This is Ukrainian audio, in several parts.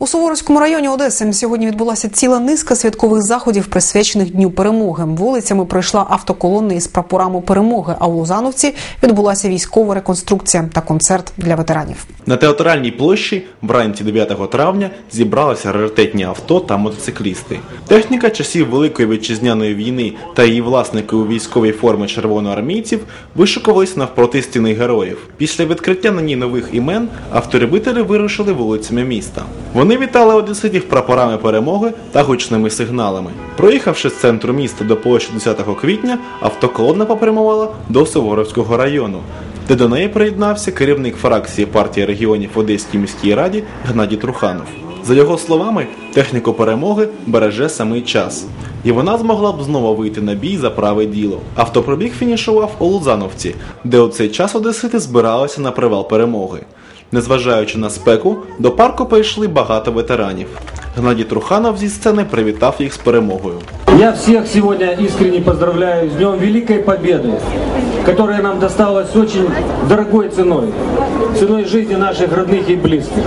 У Суворовському районі Одеси сьогодні відбулася ціла низка святкових заходів, присвячених Дню перемоги. Вулицями пройшла автоколонна із прапорами перемоги. А у Лузановці відбулася військова реконструкція та концерт для ветеранів. На театральній площі вранці 9 травня зібралися раритетні авто та мотоциклісти. Техніка часів Великої вітчизняної війни та її власники у військовій формі червоноармійців вишикувалися навпроти стіни героїв. Після відкриття на ній нових імен авторибителі вирушили вулицями міста. Вони вітали одеситів прапорами перемоги та гучними сигналами. Проїхавши з центру міста до площі 10 квітня, автоколона попрямувала до Суворовського району, де до неї приєднався керівник фракції партії регіонів Одеській міській раді Гнадій Труханов. За його словами, техніку перемоги береже самий час, і вона змогла б знову вийти на бій за праве діло. Автопробіг фінішував у Лузановці, де у цей час одесити збиралися на привал перемоги. Незважаючи на спеку, до парку прийшли багато ветеранів. Гнадій Труханов зі сцени привітав їх з перемогою. Я всех сегодня искренне поздравляю с Днем Великой Победы, которая нам досталась очень дорогой ценой, ценой жизни наших родных и близких.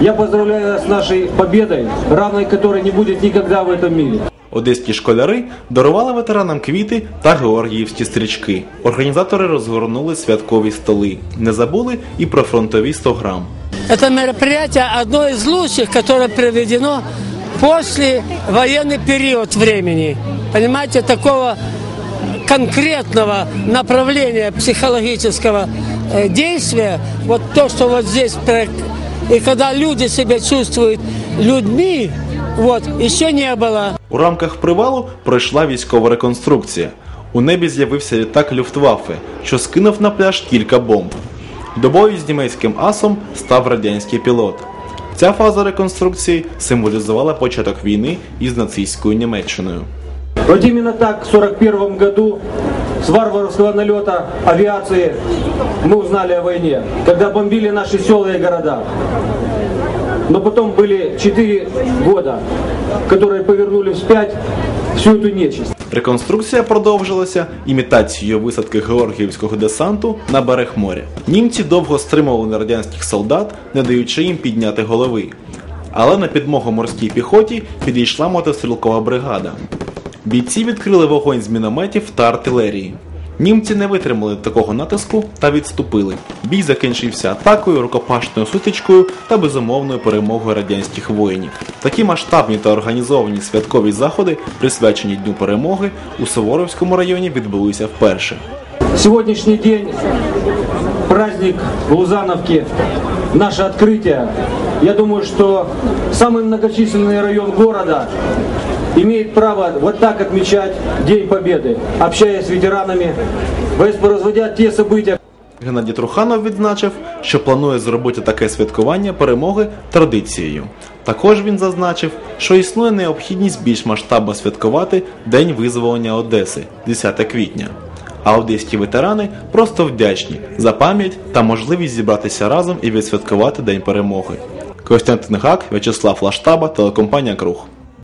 Я поздравляю вас с нашей победой, равной которой не будет никогда в этом мире. Одеські школяри дарували ветеранам квіти та георгіївські стрічки. Організатори розгорнули святкові столи. Не забули і про фронтові 100 грам. Это мероприятие одно из лучших, которое проведено после военный период времени. Понимаете, такого конкретного направления психологического э, действия, вот то, что вот здесь, про- и когда люди себя чувствуют людьми, вот, еще не было. У рамках привалу пройшла військова реконструкція. У небі з'явився літак Люфтваффе, що скинув на пляж кілька бомб. До бою з німецьким асом став радянський пілот. Ця фаза реконструкції символізувала початок війни із нацистською Німеччиною. Вот именно так в 1941 году с варварского налета авиации мы узнали о войне, когда бомбили наши села и города Но потом были 4 года, которые повернули вспять всю эту нечисть. Реконструкція продовжилася імітацією висадки георгіївського десанту на берег моря. Німці довго стримували радянських солдат, не даючи їм підняти голови. Але на підмогу морській піхоті підійшла мотострілкова бригада. Бійці відкрили вогонь з мінометів та артилерії. Німці не витримали такого натиску та відступили. Бій закінчився атакою, рукопашною сутичкою та безумовною перемогою радянських воїнів. Такі масштабні та організовані святкові заходи, присвячені Дню перемоги, у Суворовському районі відбулися вперше. Сегодняшний день, праздник в Лузановке, наше открытие. Я думаю, что самый многочисленный район города имеет право вот так отмечать День Победы, общаясь с ветеранами, воспроизводя те события, Геннадій Труханов відзначив, що планує зробити таке святкування перемоги традицією. Також він зазначив, що існує необхідність більш масштабно святкувати День визволення Одеси 10 квітня. А одеські ветерани просто вдячні за пам'ять та можливість зібратися разом і відсвяткувати День перемоги. Костянтин Гак, В'ячеслав Лаштаба, телекомпанія Круг.